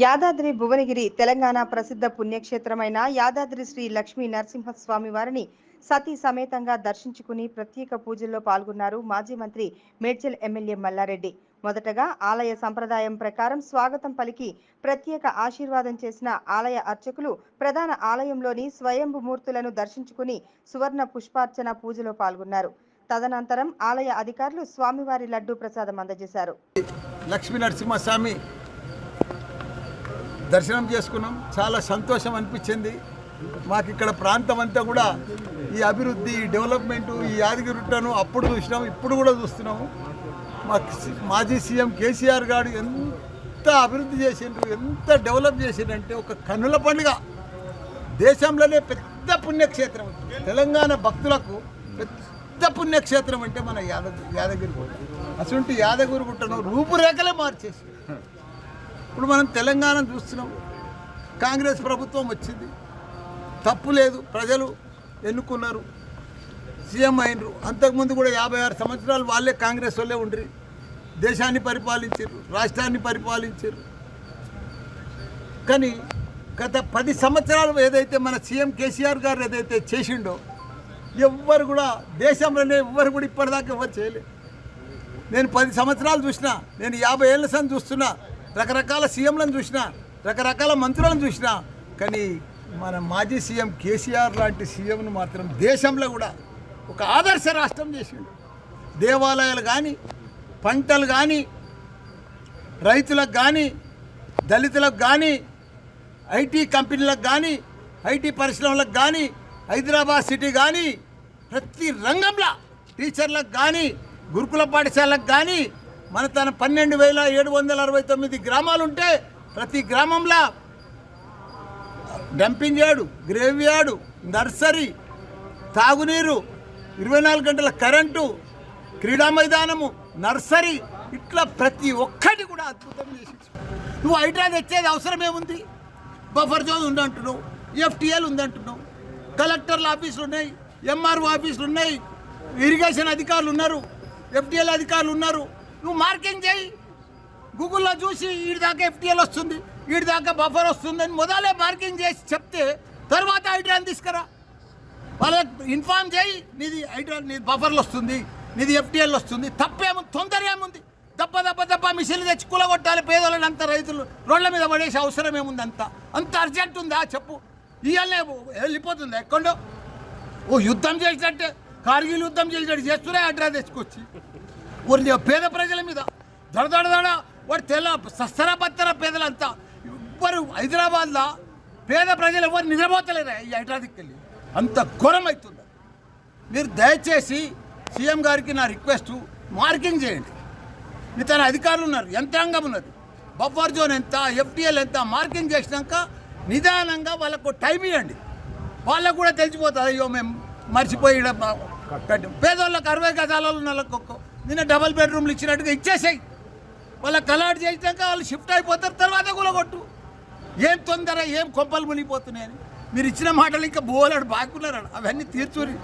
యాదాద్రి భువనగిరి తెలంగాణ ప్రసిద్ధ పుణ్యక్షేత్రమైన యాదాద్రి శ్రీ లక్ష్మీ నరసింహస్వామి వారిని సతీ సమేతంగా దర్శించుకుని ప్రత్యేక పూజల్లో పాల్గొన్నారు మాజీ మంత్రి మేడ్చల్ ఎమ్మెల్యే మల్లారెడ్డి. మొదటగా ఆలయ సంప్రదాయం ప్రకారం స్వాగతం పలికి ప్రత్యేక ఆశీర్వాదం చేసిన ఆలయ అర్చకులు ప్రధాన ఆలయంలోని స్వయంభు మూర్తులను దర్శించుకుని సువర్ణ పుష్పార్చన పూజలో పాల్గొన్నారు. తదనంతరం ఆలయ అధికారులు స్వామివారి లడ్డూ ప్రసాదం అందజేశారు. లక్ష్మీ నరసింహస్వామి దర్శనం చేసుకున్నాం. చాలా సంతోషం అనిపించింది. మాకు ఇక్కడ ప్రాంతం అంతా కూడా ఈ అభివృద్ధి ఈ డెవలప్మెంట్ ఈ యాదగిరిట్టను అప్పుడు చూసినాం ఇప్పుడు కూడా చూస్తున్నాము మా మాజీ సీఎం కేసీఆర్ గారు ఎంత అభివృద్ధి చేసిండ్రు ఎంత డెవలప్ చేసిండ్రంటే ఒక కన్నుల పండుగ. దేశంలోనే పెద్ద పుణ్యక్షేత్రం. తెలంగాణ భక్తులకు పెద్ద పుణ్యక్షేత్రం అంటే మన యాదగిరి యాదగిరి గుట్ట. అటువంటి యాదగిరి గుట్టను రూపురేఖలే మార్చేసి ఇప్పుడు మనం తెలంగాణ చూస్తున్నాం. కాంగ్రెస్ ప్రభుత్వం వచ్చింది. తప్పు లేదు. ప్రజలు ఎన్నుకున్నారు. సీఎం అయినరు. అంతకుముందు కూడా యాభై ఆరు సంవత్సరాలు వాళ్ళే కాంగ్రెస్ వాళ్ళే ఉండ్రి. దేశాన్ని పరిపాలించారు రాష్ట్రాన్ని పరిపాలించారు కానీ గత పది సంవత్సరాలు ఏదైతే మన సీఎం కేసీఆర్ గారు ఏదైతే చేసిండో ఎవ్వరు కూడా దేశంలోనే ఎవ్వరు కూడా ఇప్పటిదాకా ఎవరు చేయలేదు నేను పది సంవత్సరాలు చూసినా నేను యాభై ఏళ్ళ సంది చూస్తున్నా రకరకాల సీఎంలను చూసినా రకరకాల మంత్రులను చూసినా కానీ మన మాజీ సీఎం కేసీఆర్ లాంటి సీఎంను మాత్రం దేశంలో కూడా ఒక ఆదర్శ రాష్ట్రం చేసిండు. దేవాలయాలు కానీ పంటలు కానీ రైతులకు కానీ దళితులకు కానీ ఐటీ కంపెనీలకు కానీ ఐటీ పరిశ్రమలకు కానీ హైదరాబాద్ సిటీ కానీ ప్రతి రంగంలో టీచర్లకు కానీ గురుకుల పాఠశాలకు కానీ మన తన పన్నెండు వేల ఏడు వందల అరవై తొమ్మిది గ్రామాలు ఉంటే ప్రతి గ్రామంలో dumping yard grave yard nursery తాగునీరు ఇరవై నాలుగు గంటల కరెంటు క్రీడా మైదానము నర్సరీ ఇట్లా ప్రతి ఒక్కటి కూడా అద్భుతం చేసి నువ్వు హైడ్రా తెచ్చేది అవసరం ఏముంది బఫర్ జోన్ ఉందంటున్నావు. ఎఫ్టీఎల్ ఉందంటున్నావు. కలెక్టర్ల ఆఫీసులు ఉన్నాయి. ఎంఆర్ఓ ఆఫీసులు ఉన్నాయి. ఇరిగేషన్ అధికారులు ఉన్నారు. ఎఫ్టీఎల్ అధికారులు ఉన్నారు. నువ్వు మార్కింగ్ చేయి. గూగుల్లో చూసి వీడి దాకా ఎఫ్టీఎల్ వస్తుంది వీడి దాకా బఫర్ వస్తుంది అని మొదలే మార్కింగ్ చేసి చెప్తే తర్వాత హైడ్రాన్ తీసుకురా. వాళ్ళకి ఇన్ఫార్మ్ చేయి నీది హైడ్రాన్ నీది బఫర్లు వస్తుంది నీది ఎఫ్టీఎల్ వస్తుంది. తప్పేముంది తొందర ఏముంది? దప్ప దప్ప దప్ప మిషన్లు తెచ్చి కూలగొట్టాలి పేదోళ్ళని అంత రైతులు. రోడ్ల మీద పడేసే అవసరం ఏముంది అంత? అంత అర్జెంట్ ఉందా చెప్పు. ఇవాళనే వెళ్ళిపోతుంది ఎక్కడో. ఓ యుద్ధం చేసినట్టే కార్గిల్ యుద్ధం చేసినట్టు చేస్తూనే అడ్రా తెచ్చుకొచ్చి. ఊరి పేద ప్రజల మీద దడదడదడ వాడు తెల్ల సస్తర బత్తర పేదలంతా ఎవ్వరు హైదరాబాద్లో పేద ప్రజలు ఎవరు నిద్రపోతలేరు ఈ హైదరాబాద్కి వెళ్ళి. అంత ఘోరం అవుతుంది. మీరు దయచేసి సీఎం గారికి నా రిక్వెస్ట్ మార్కింగ్ చేయండి. మీ తన అధికారులు ఉన్నారు యంత్రాంగం ఉన్నది. బఫర్ జోన్ ఎంత ఎఫ్టీఎల్ ఎంత మార్కింగ్ చేసినాక నిదానంగా వాళ్ళకు టైం ఇవ్వండి. వాళ్ళకు కూడా తెలిసిపోతుంది అయ్యో మేము మర్చిపోయి పేదవాళ్ళకి అరవై గజాలలో ఉన్న వాళ్ళకి ఒక్క నిన్న డబల్ బెడ్రూమ్లు ఇచ్చినట్టుగా ఇచ్చేసాయి. వాళ్ళ కలాట్ చేసినాక వాళ్ళు షిఫ్ట్ అయిపోతారు తర్వాత కూలగొట్టు. ఏం తొందర ఏం కొంపలు మునిగిపోతున్నాయని మీరు ఇచ్చిన మాటలు ఇంకా బోలాడు బాగున్నారు అవన్నీ తీర్చురి.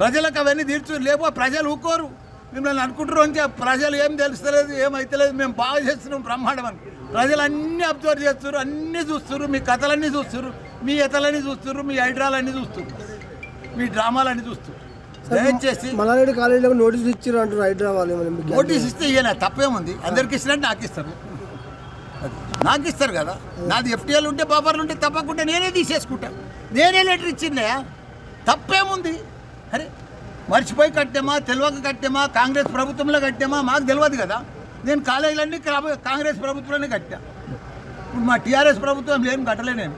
ప్రజలకు అవన్నీ తీర్చురు. లేకపోతే ప్రజలు ఊకోరు. మిమ్మల్ని అనుకుంటారు అంటే ప్రజలు ఏం తెలుస్తలేదు ఏమైతలేదు మేము బాగా చేస్తున్నాం బ్రహ్మాండం అని. ప్రజలు అన్నీ అబ్జర్వ్ చేస్తున్నారు అన్నీ చూస్తున్నారు. మీ కథలన్నీ చూస్తున్నారు మీ ఎతలన్నీ చూస్తున్నారు మీ హైడ్రాలన్నీ చూస్తున్నారు. మీ డ్రామాలన్నీ చూస్తున్నారు. దయచేసి మల్లారెడ్డి కాలేజీలో నోటీస్ ఇచ్చారు అంటారు హైదరాబాద్ నోటీస్ ఇస్తే ఈయన తప్పేముంది? అందరికి ఇచ్చినట్టు నాకు ఇస్తారు. నాకు ఇస్తారు కదా. నాది ఎఫ్టీఎల్ ఉంటే బాబర్లు ఉంటే తప్పకుండా నేనే తీసేసుకుంటా. నేనే లెటర్ ఇచ్చిందే? తప్పేముంది? అరే మర్చిపోయి కట్టామా తెలియక కట్టామా కాంగ్రెస్ ప్రభుత్వంలో కట్టామా? మాకు తెలియదు కదా. నేను కాలేజీలన్నీ కాంగ్రెస్ ప్రభుత్వంలోనే కట్టా. ఇప్పుడు మా టీఆర్ఎస్ ప్రభుత్వం ఏం కట్టలే నేను.